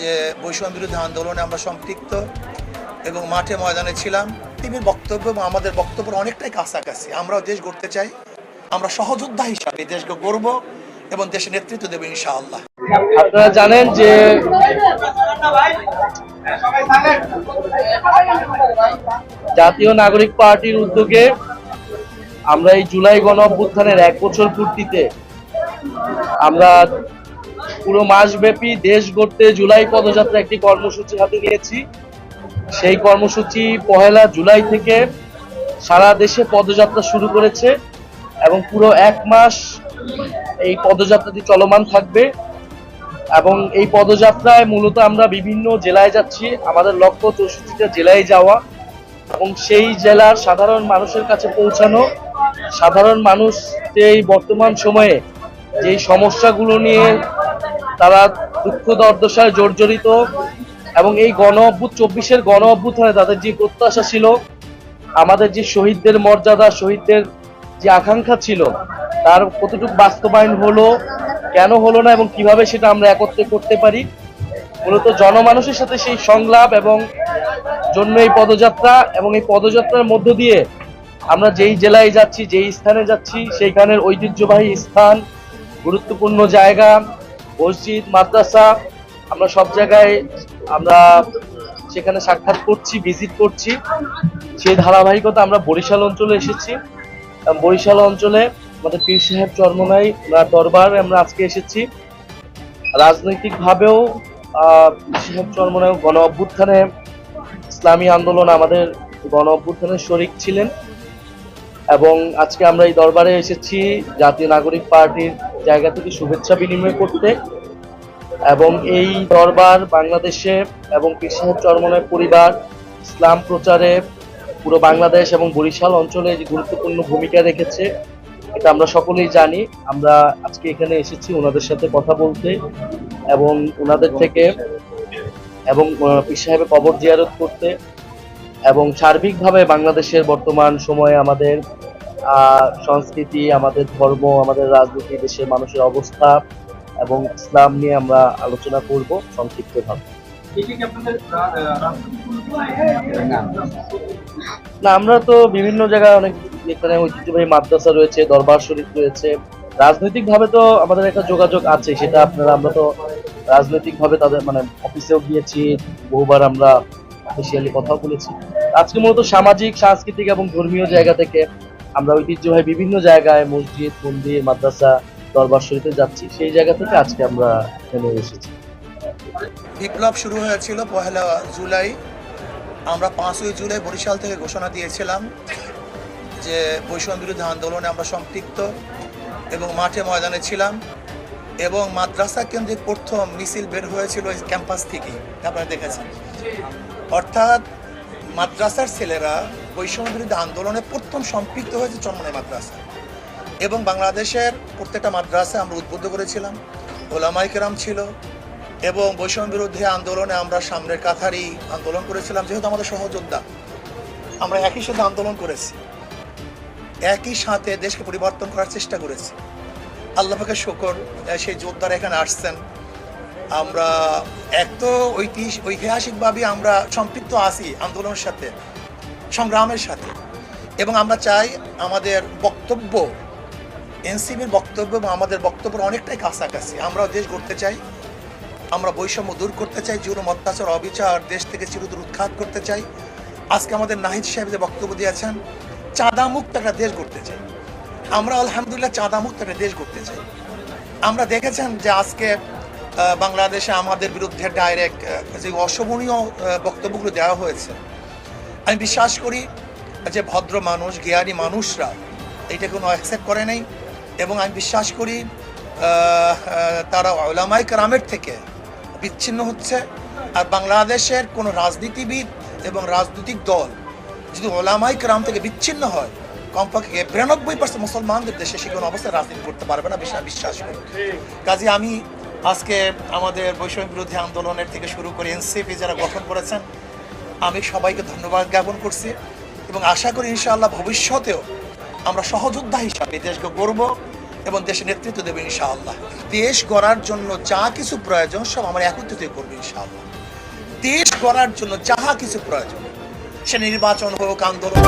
যে বৈষম্য বিরোধী আন্দোলনে আমরা সম্পৃক্ত এবং মাঠে ময়দানে ছিলাম, টিভির বক্তব্য এবং আমাদের বক্তব্য অনেকটাই কাছাকাছি। আমরাও দেশ গড়তে চাই, আমরা সহযোদ্ধা হিসাবে দেশকে গড়ব এবং দেশের নেতৃত্ব দেবো ইনশাআল্লাহ। আপনারা জানেন যে জাতীয় নাগরিক পার্টির উদ্যোগে আমরা এই জুলাই গণ অভ্যুত্থানের এক বছর পূর্তিতে আমরা পুরো মাসব্যাপী দেশ গড়তে জুলাই পদযাত্রা একটি কর্মসূচি হাতে নিয়েছি। সেই কর্মসূচি পহেলা জুলাই থেকে সারা দেশে পদযাত্রা শুরু করেছে এবং পুরো এক মাস এই পদযাত্রাটি চলমান থাকবে এবং এই পদযাত্রায় মূলত আমরা বিভিন্ন জেলায় যাচ্ছি। আমাদের লক্ষ্য চৌষট্টিটা জেলায় যাওয়া এবং সেই জেলার সাধারণ মানুষের কাছে পৌঁছানো। সাধারণ মানুষ এই বর্তমান সময়ে যেই সমস্যাগুলো নিয়ে তারা দুঃখ দর্দশায় জর্জরিত এবং এই গণ অভ্যুত, চব্বিশের গণ অভ্যুত্থানে তাদের যে প্রত্যাশা ছিল, আমাদের যে শহীদদের মর্যাদা, শহীদদের যে আকাঙ্ক্ষা ছিল, তার কতটুকু বাস্তবায়ন হলো, কেন হলো না এবং কীভাবে সেটা আমরা একত্রে করতে পারি, মূলত জনমানুষের সাথে সেই সংলাপ এবং জন্য এই পদযাত্রা এবং এই পদযাত্রার মধ্য দিয়ে আমরা যেই জেলায় যাচ্ছি, যেই স্থানে যাচ্ছি, সেইখানের ঐতিহ্যবাহী স্থান, গুরুত্বপূর্ণ জায়গা মসজিদ, মাদ্রাসা, আমরা সব জায়গায় আমরা সেখানে সাক্ষাৎ করছি ভিজিট করছি। সেই ধারাবাহিকতা আমরা বরিশাল অঞ্চলে এসেছি। বরিশাল অঞ্চলে আমাদের পীর সাহেব চর্মনাই দরবার আমরা আজকে এসেছি। রাজনৈতিক ভাবেও পীর সাহেব চর্মনাই গণ অভ্যুত্থানে ইসলামী আন্দোলন আমাদের গণ অভ্যুত্থানের শরিক ছিলেন। এবং আজকে আমরা এই দরবারে এসেছি জাতীয় নাগরিক পার্টির জায়গা থেকে শুভেচ্ছা বিনিময় করতে এবং এই দরবার বাংলাদেশে এবং পীর চরমনের পরিবার, ইসলাম প্রচারে পুরো বাংলাদেশ এবং বরিশাল অঞ্চলে যে গুরুত্বপূর্ণ ভূমিকা রেখেছে, এটা আমরা সকলেই জানি। আমরা আজকে এখানে এসেছি ওনাদের সাথে কথা বলতে এবং ওনাদের থেকে এবং পীর সাহেবের কবর জিয়ারত করতে এবং সার্বিকভাবে বাংলাদেশের বর্তমান সময়ে আমাদের সংস্কৃতি, আমাদের ধর্ম, আমাদের রাজনীতি, দেশের মানুষের অবস্থা এবং ইসলাম নিয়ে আমরা আলোচনা করব সংক্ষিপ্তভাবে। না, আমরা তো বিভিন্ন জায়গায় অনেক এখানে ঐতিহ্যবাহী মাদ্রাসা রয়েছে, দরবার শরীফ রয়েছে। রাজনৈতিক ভাবে তো আমাদের একটা যোগাযোগ আছে, সেটা আপনারা, আমরা তো রাজনৈতিক ভাবে তাদের মানে অফিসেও গিয়েছি, বহুবার আমরা অফিসিয়ালি কথাও বলেছি। আজকে মূলত সামাজিক, সাংস্কৃতিক এবং ধর্মীয় জায়গা থেকে আমরা ঐতিহ্যবাহী বিভিন্ন জায়গায় মসজিদ, মন্দির, মাদ্রাসা, দরবার শরীফে যাচ্ছি। সেই জায়গা থেকে আজকে আমরা এখানে এসেছি। বিপ্লব শুরু হয়েছিল পহেলা জুলাই। আমরা পাঁচই জুলাই বরিশাল থেকে ঘোষণা দিয়েছিলাম যে বৈষম্য বিরোধী আন্দোলনে আমরা সম্পৃক্ত এবং মাঠে ময়দানে ছিলাম এবং মাদ্রাসা কেন্দ্রিক প্রথম মিছিল বের হয়েছিল ক্যাম্পাস থেকে আপনারা দেখেছেন। অর্থাৎ মাদ্রাসার ছেলেরা বৈষম্য বিরোধী আন্দোলনে প্রথম সম্পৃক্ত হয়েছে চন্মনাই মাদ্রাসা। এবং বাংলাদেশের প্রত্যেকটা মাদ্রাসা আমরা উদ্বুদ্ধ করেছিলাম, ওলামাই কেরাম ছিল, এবং বৈষম্য বিরোধী আন্দোলনে আমরা সামনের কাথারি আন্দোলন করেছিলাম, যেহেতু আমাদের সহযোদ্ধা। আমরা একই সাথে আন্দোলন করেছি, একই সাথে দেশকে পরিবর্তন করার চেষ্টা করেছি। আল্লাহকে শকর সেই যোদ্ধারা এখানে আসছেন। আমরা এক তো ঐতিহাসিক ঐতিহাসিকভাবে আমরা সম্পৃক্ত আছি আন্দোলনের সাথে। সংগ্রামের সাথে। এবং আমরা চাই আমাদের বক্তব্য, এনসিবির বক্তব্য এবং আমাদের বক্তব্য অনেকটাই কাছাকাছি। আমরাও দেশ গড়তে চাই, আমরা বৈষম্য দূর করতে চাই জুলুম অত্যাচার অবিচার, দেশ থেকে চিরদূর উৎখাত করতে চাই। আজকে আমাদের নাহিদ সাহেব যে বক্তব্য দিয়েছেন চাঁদা মুক্ত একটা দেশ গড়তে চাই। আমরা আলহামদুলিল্লাহ চাঁদা মুক্ত একটা দেশ গড়তে চাই। আমরা দেখেছেন যে আজকে বাংলাদেশে আমাদের বিরুদ্ধে ডাইরেক্ট যে অশোভনীয় বক্তব্যগুলো দেওয়া হয়েছে। আমি বিশ্বাস করি যে ভদ্র মানুষ, জ্ঞানী মানুষরা এটা কোনো অ্যাকসেপ্ট করে নাই এবং আমি বিশ্বাস করি তারা ওলামাই কারামের থেকে বিচ্ছিন্ন হচ্ছে। আর বাংলাদেশের কোনো রাজনীতিবিদ এবং রাজনৈতিক দল যদি ওলামাই কারাম থেকে বিচ্ছিন্ন হয়, কমপক্ষে বিরানব্বই পার্সেন্ট মুসলমানদের দেশে সে কোনো অবস্থায় রাজনীতি করতে পারবে না বিশ্বাস বিশ্বাস করি। কাজে আমি আজকে আমাদের বৈষম্য বিরোধী আন্দোলনের থেকে শুরু করে এনসিপি যারা গঠন করেছেন আমি সবাইকে ধন্যবাদ জ্ঞাপন করছি এবং আশা করি ইনশাআল্লাহ ভবিষ্যতেও আমরা সহযোদ্ধা হিসাবে দেশকে গড়ব এবং দেশে নেতৃত্ব দেবে ইনশাআল্লাহ। দেশ গড়ার জন্য যা কিছু প্রয়োজন সব আমরা একত্রিত করব ইনশাআল্লাহ। দেশ গড়ার জন্য যাহা কিছু প্রয়োজন, সে নির্বাচন হোক, আন্দোলন